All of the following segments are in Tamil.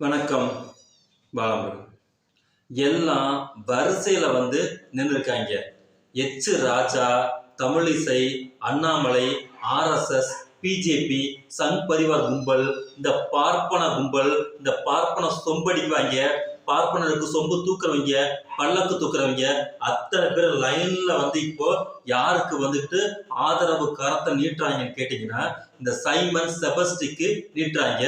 வணக்கம் பாலமுருகன் எல்லாம் வரிசையில் வந்து நின்றுருக்காங்க H Raja Tamilisai Annamalai RSS BJP Sangh Parivar கும்பல் இந்த பார்ப்பன கும்பல் இந்த பார்ப்பன சொம்படிக்குவாங்க. பார்ப்பனருக்கு சொம்பு தூக்குறவங்க பல்லக்கு தூக்குறவங்க அத்தனை பேர் லைன்ல வந்து இப்போ யாருக்கு வந்துட்டு ஆதரவு கரத்தை நீட்டுறாங்கன்னு கேட்டீங்கன்னா இந்த சைமன் செபஸ்டிக்கு நீட்டுறாங்க.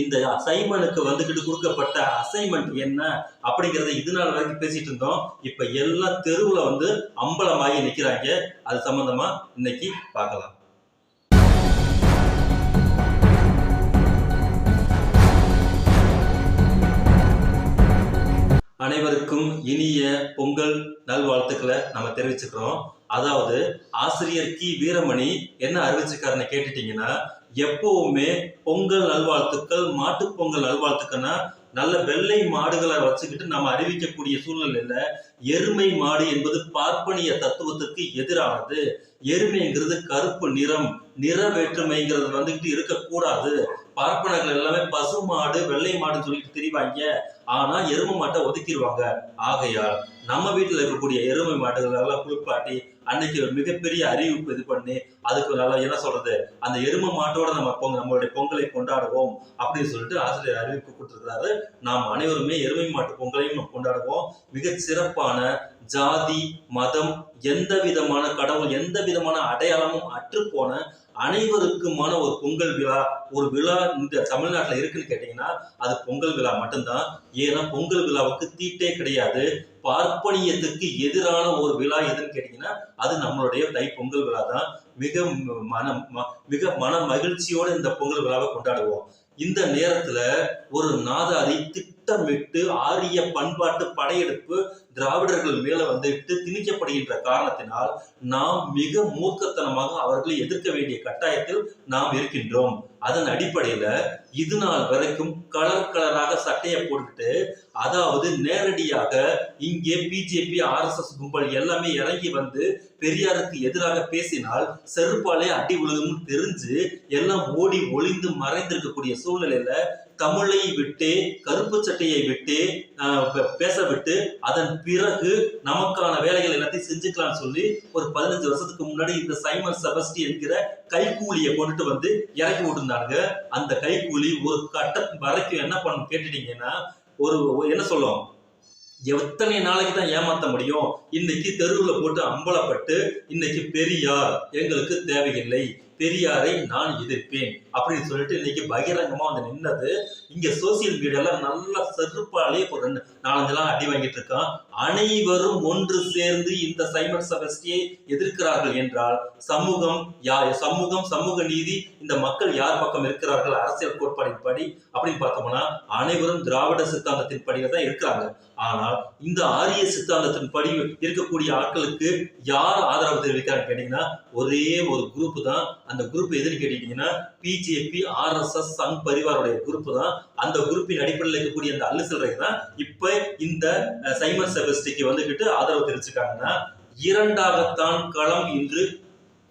இந்த சைமனுக்கு வந்துக்கிட்டு கொடுக்கப்பட்ட அசைன்மெண்ட் என்ன அப்படிங்கிறத இது நாள் வரைக்கும் பேசிட்டு இருந்தோம். இப்ப எல்லாம் தெருவுல வந்து அம்பலமாகி நிக்கிறாங்க. அது சம்பந்தமா இன்னைக்கு பார்க்கலாம். அனைவருக்கும் இனிய பொங்கல் நல்வாழ்த்துக்களை நம்ம தெரிவிச்சுக்கிறோம். அதாவது ஆசிரியர் கி. வீரமணி என்ன அறிவிச்சிருக்காருன்னு கேட்டுட்டீங்கன்னா எப்பவுமே பொங்கல் நல்வாழ்த்துக்கள் மாட்டு பொங்கல் நல்வாழ்த்துக்கள்னா நல்ல வெள்ளை மாடுகளை வச்சுக்கிட்டு நம்ம அறிவிக்கக்கூடிய சூழ்நிலையில எருமை மாடு என்பது பார்ப்பனிய தத்துவத்துக்கு எதிரானது. எருமைங்கிறது கருப்பு நிறம் நிற வேற்றுமைங்கிறது வந்துகிட்டு இருக்கக்கூடாது. பார்ப்பனர்கள் எல்லாமே பசு மாடு வெள்ளை மாடுன்னு சொல்லிட்டு தெரிவாங்க. ஆனா எருமை மாட்டை ஒதுக்கிடுவாங்க. ஆகையால் நம்ம வீட்டுல இருக்கக்கூடிய எருமை மாடுகள் நல்லா குளிப்பாட்டி அன்னைக்கு ஒரு மிகப்பெரிய அறிவிப்பு இது பண்ணி அதுக்கு நல்லா என்ன சொல்றது? அந்த எருமை மாட்டோட நம்ம பொங்க நம்மளுடைய பொங்கலை கொண்டாடுவோம் அப்படின்னு சொல்லிட்டு ஆசிரியர் அறிவிப்பு கொடுத்துருக்கிறாரு. நாம் அனைவருமே எருமை மாட்டு பொங்கலையும் நம்ம கொண்டாடுவோம். மிக சிறப்பான ஜாதி மதம் எந்த விதமான கடவுள் எந்த விதமான அடையாளமும் அற்றுப்போன அனைவருக்குமான ஒரு பொங்கல் விழா ஒரு விழா இந்த தமிழ்நாட்டில் இருக்குன்னு கேட்டிங்கன்னா அது பொங்கல் விழா மட்டும்தான். ஏன்னா பொங்கல் விழாவுக்கு தீட்டே கிடையாது. பார்ப்பனியத்துக்கு எதிரான ஒரு விழா எதுன்னு கேட்டிங்கன்னா அது நம்மளுடைய தை பொங்கல் விழா தான் மிக மன மிக மன மகிழ்ச்சியோடு இந்த பொங்கல் விழாவை கொண்டாடுவோம். இந்த நேரத்துல ஒரு நாதாரி திட்டமிட்டு ஆரிய பண்பாட்டு படையெடுப்பு திராவிடர்கள் மேல வந்துட்டு திணிக்கப்படுகின்ற காரணத்தினால் நாம் மிக மூர்க்கத்தனமாக அவர்களை எதிர்க்க வேண்டிய கட்டாயத்தில் நாம் இருக்கின்றோம். அதன் அடிப்படையில இது நாள் வரைக்கும் கலர் கலராக சட்டையை போட்டுட்டு அதாவது நேரடியாக இங்கே பிஜேபி ஆர்எஸ்எஸ் கும்பல் எல்லாமே இறங்கி வந்து பெரியாருக்கு எதிராக பேசினால் செருப்பாலே அடி விழுகும்னு தெரிஞ்சு எல்லாம் ஓடி ஒளிந்து மறைந்திருக்கக்கூடிய சூழ்நிலையில தமிழை விட்டு கருப்பு சட்டையை விட்டு பேச விட்டு அதன் பிறகு நமக்கான வேலைகள் எல்லாத்தையும் செஞ்சுக்கலாம்னு சொல்லி ஒரு பதினஞ்சு வருஷத்துக்கு முன்னாடி இந்த சைமன் செபஸ்டி என்கிற கைக்கூலியை கொண்டுட்டு வந்து இறக்கி விட்டுருந்தாங்க. அந்த கைக்கூலி ஒரு கட்ட வரைக்கும் என்ன பண்ணணும் கேட்டுட்டீங்கன்னா ஒரு என்ன சொல்லும்? எத்தனை நாளைக்கு தான் ஏமாத்த முடியும்? இன்னைக்கு தெருவில் போட்டு அம்பலப்பட்டு இன்னைக்கு பெரியார் எங்களுக்கு தேவையில்லை. பெரியாரை நான் எதிர்ப்பேன் அப்படின்னு சொல்லிட்டு இன்னைக்கு பகிரங்கமா வந்து நின்னது. இங்க சோசியல் மீடியால நல்லா செருப்பாலே ஒரு ரெண்டு நாலஞ்செல்லாம் அடி வாங்கிட்டு இருக்கான். அனைவரும் ஒன்று சேர்ந்து இந்த சைமன் செபஸ்டியை எதிர்க்கிறார்கள் என்றால் சமூகம் யா சமூகம் சமூக நீதி இந்த மக்கள் யார் பக்கம் இருக்கிறார்கள் அரசியல் கோட்பாடின் படி அப்படின்னு பார்த்தோம்னா அனைவரும் திராவிட சித்தாந்தத்தின் படியில தான் இருக்கிறாங்க. ஆனால் இந்த ஆரிய சித்தாந்தத்தின் படி இருக்கக்கூடிய ஆட்களுக்கு யார் ஆதரவு தெரிவிக்கிறாங்க கேட்டீங்கன்னா ஒரே ஒரு குரூப் தான். அந்த குரூப் எதுன்னு கேட்டீங்கன்னா பிஜேபி ஆர்எஸ்எஸ் சங் பரிவாருடைய குரூப் தான். அந்த குரூப்பின் அடிப்படையில் இருக்கக்கூடிய அந்த அல்லு சிலரை தான் இப்ப இந்த சைமன் செபஸ்டிக்கு வந்துகிட்டு ஆதரவு தெரிவிச்சிருக்காங்கன்னா இரண்டாகத்தான் களம் இன்று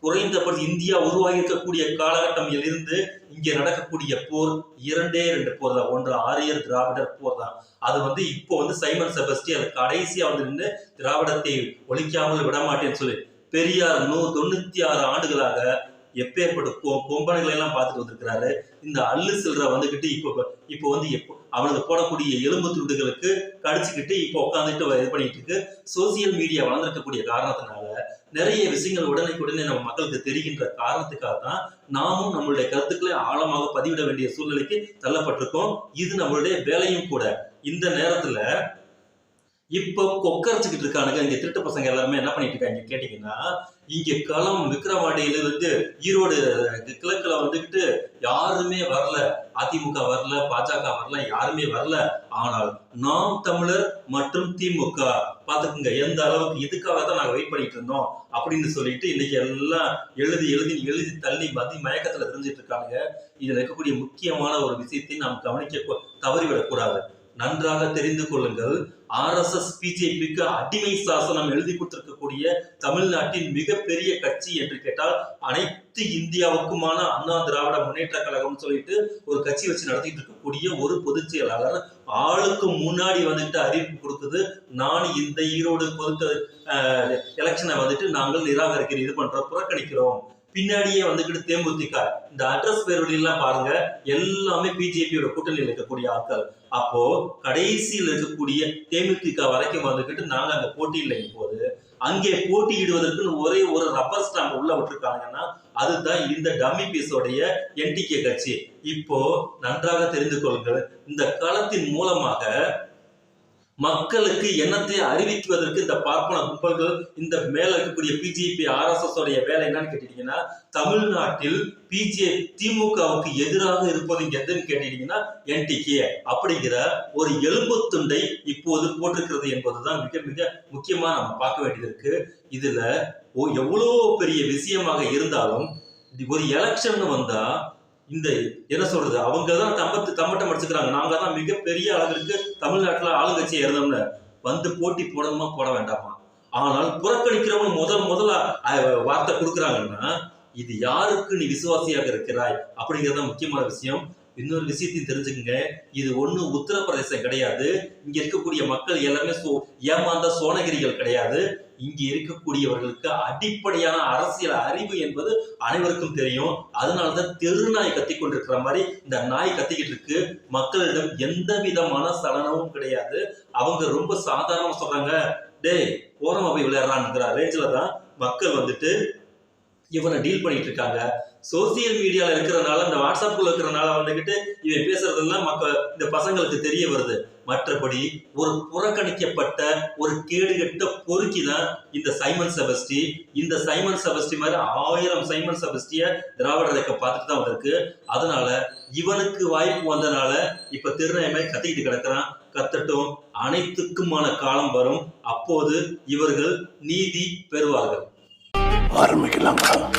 குறைந்தபட்சம் இந்தியா உருவாகி இருக்கக்கூடிய காலகட்டம் இருந்து இங்கே நடக்கக்கூடிய போர் இரண்டே ரெண்டு போர் தான். ஒன்று ஆரியர் திராவிடர் போர் தான். அது வந்து இப்போ வந்து சைமன் செபஸ்டி அது கடைசியா வந்து நின்று திராவிடத்தை ஒழிக்காமல் விட மாட்டேன்னு சொல்லி பெரியார் நூ தொண்ணூத்தி ஆறு ஆண்டுகளாக எப்பேற்பட்ட கொ கொம்பனைகளை எல்லாம் பார்த்துட்டு வந்திருக்கிறாரு. இந்த அல்லு சில்ற வந்துகிட்டு இப்போ இப்போ வந்து எப்போ அவனுக்கு போடக்கூடிய எலும்பு துண்டுகளுக்கு கடிச்சுக்கிட்டு இப்போ உட்காந்துட்டு இது பண்ணிட்டு இருக்கு சோசியல் மீடியா வளர்ந்திருக்கக்கூடிய காரணத்தினால நிறைய விஷயங்கள் உடனே நம்ம மக்களுக்கு தெரிகின்ற காரணத்துக்காக தான் நாமும் நம்மளுடைய கருத்துக்களை ஆழமாக பதிவிட வேண்டிய சூழ்நிலைக்கு தள்ளப்பட்டிருக்கோம். இது நம்மளுடைய வேலையும் கூட. இந்த நேரத்துல இப்போ கொக்கரிச்சுக்கிட்டு இருக்கானுங்க. இங்க திருட்டு பசங்க எல்லாருமே என்ன பண்ணிட்டு இருக்காங்க கேட்டீங்கன்னா இங்க களம் விக்கிரவாடியில இருந்து ஈரோடு கிழக்குல வந்துகிட்டு யாருமே வரல. அதிமுக வரல பாஜக வரல யாருமே வரல. ஆனால் நாம் தமிழர் மற்றும் திமுக பாத்துக்குங்க எந்த அளவுக்கு இதுக்காக தான் நாங்க வெயிட் பண்ணிட்டு இருந்தோம் அப்படின்னு சொல்லிட்டு இன்னைக்கு எல்லாம் எழுதி எழுதி எழுதி தள்ளி மதி மயக்கத்துல தெரிஞ்சிட்டு இருக்காங்க இதுல இருக்கக்கூடிய முக்கியமான ஒரு விஷயத்தை நாம் கவனிக்க தவறிவிடக்கூடாது. நன்றாக தெரிந்து கொள்ளுங்கள். ஆர்எஸ்எஸ் பிஜேபிக்கு அடிமை சாசனம் எழுதி கொடுத்திருக்கக்கூடிய தமிழ்நாட்டின் மிகப்பெரிய கட்சி என்று கேட்டால் அனைத்து இந்தியாவுக்குமான அண்ணா திராவிட முன்னேற்ற கழகம் சொல்லிட்டு ஒரு கட்சி வச்சு நடத்திட்டு இருக்கக்கூடிய ஒரு பொதுச் செயலாளர் ஆளுக்கு முன்னாடி வந்துட்டு அறிவிப்பு கொடுக்குது. நான் இந்த ஈரோடு பொது எலெக்ஷனை வந்துட்டு நாங்கள் நிராகரிக்கிறோம் இது பண்ற புறக்கணிக்கிறோம். பின்னாடியே வந்துகிட்டு தேமுதிக இந்த அட்ரஸ் பேர் பாருங்க எல்லாமே பிஜேபியோட கூட்டணியில் இருக்கக்கூடிய ஆட்கள். அப்போ கடைசியில் இருக்கக்கூடிய தேமுதிக வரைக்கும் வந்துகிட்டு நாங்க அங்க போட்டியில் போது அங்கே போட்டியிடுவதற்குன்னு ஒரே ஒரு ரப்பர் ஸ்டாம்ப் உள்ள விட்டுருக்காங்கன்னா அதுதான் இந்த டம்மி பீஸோடைய என்டிகே கட்சி. இப்போ நன்றாக தெரிந்து கொள்ளுங்கள் இந்த களத்தின் மூலமாக மக்களுக்கு எண்ணத்தை அறிவிக்குவதற்கு இந்த பார்ப்பன கும்பல்கள் இந்த மேல இருக்கக்கூடிய பிஜேபி ஆர்எஸ்எஸ் உடைய வேலை என்னன்னு கேட்டீங்கன்னா தமிழ்நாட்டில் பிஜே திமுகவுக்கு எதிராக இருப்பது எதுன்னு கேட்டீங்கன்னா என்டிகே அப்படிங்கிற ஒரு எலும்பு துண்டை இப்போது போட்டிருக்கிறது என்பதுதான் மிக மிக முக்கியமா நம்ம பார்க்க வேண்டியது இருக்கு. இதுல ஓ எவ்வளோ பெரிய விஷயமாக இருந்தாலும் ஒரு எலெக்ஷன் வந்தா இந்த என்ன சொல்றது அவங்க தான் தம்பத்து தம்பட்டம் அடிச்சுக்கிறாங்க நாங்க தான் மிகப்பெரிய அளவிற்கு தமிழ்நாட்டில் ஆளுங்கட்சியை இருந்தோம்னு வந்து போட்டி போடணுமா போட வேண்டாமா? ஆனால் புறக்கணிக்கிறவங்க முதல் முதல்ல வார்த்தை கொடுக்குறாங்கன்னா இது யாருக்கு நீ விசுவாசியாக இருக்கிறாய்? அப்படிங்கிறது தான் முக்கியமான விஷயம். இன்னொரு விஷயத்தையும் தெரிஞ்சுக்கங்க. இது ஒண்ணு உத்தரப்பிரதேசம் கிடையாது. இங்க இருக்கக்கூடிய மக்கள் எல்லாமே சோ ஏமாந்த சோனகிரிகள் கிடையாது. இங்க இருக்கக்கூடியவர்களுக்கு அடிப்படையான அரசியல் அறிவு என்பது அனைவருக்கும் தெரியும். அதனாலதான் தெருநாய் கத்தி கொண்டிருக்கிற மாதிரி இந்த நாய் கத்திக்கிட்டு இருக்கு. மக்களிடம் எந்த விதமான சலனமும் கிடையாது. அவங்க ரொம்ப சாதாரணமா சொல்றாங்க. டேய் ஓரமா போய் விளையாடுறான்ங்கிற ரேஞ்சில தான் மக்கள் வந்துட்டு இவனை டீல் பண்ணிட்டு இருக்காங்க. சோசியல் மீடியால இருக்கிறனால இந்த வாட்ஸ்அப்ல இருக்கிறனால வந்துகிட்டு இவன் பேசுறதெல்லாம் மக்கள் இந்த பசங்களுக்கு தெரிய வருது. மற்றபடி ஒரு புறக்கணிக்கப்பட்ட ஒரு கேடுகட்ட பொறுக்கி தான் இந்த சைமன் செபஸ்டி. இந்த சைமன் செபஸ்டி மாதிரி ஆயிரம் சைமன் செபஸ்டிய திராவிட இயக்க பார்த்துட்டு தான் வந்திருக்கு. அதனால இவனுக்கு வாய்ப்பு வந்தனால இப்ப திருநயமே கத்திக்கிட்டு கிடக்குறான். கத்தட்டும் அனைத்துக்குமான காலம் வரும். அப்போது இவர்கள் நீதி பெறுவார்கள். ஆரம்பிக்கலாங்களா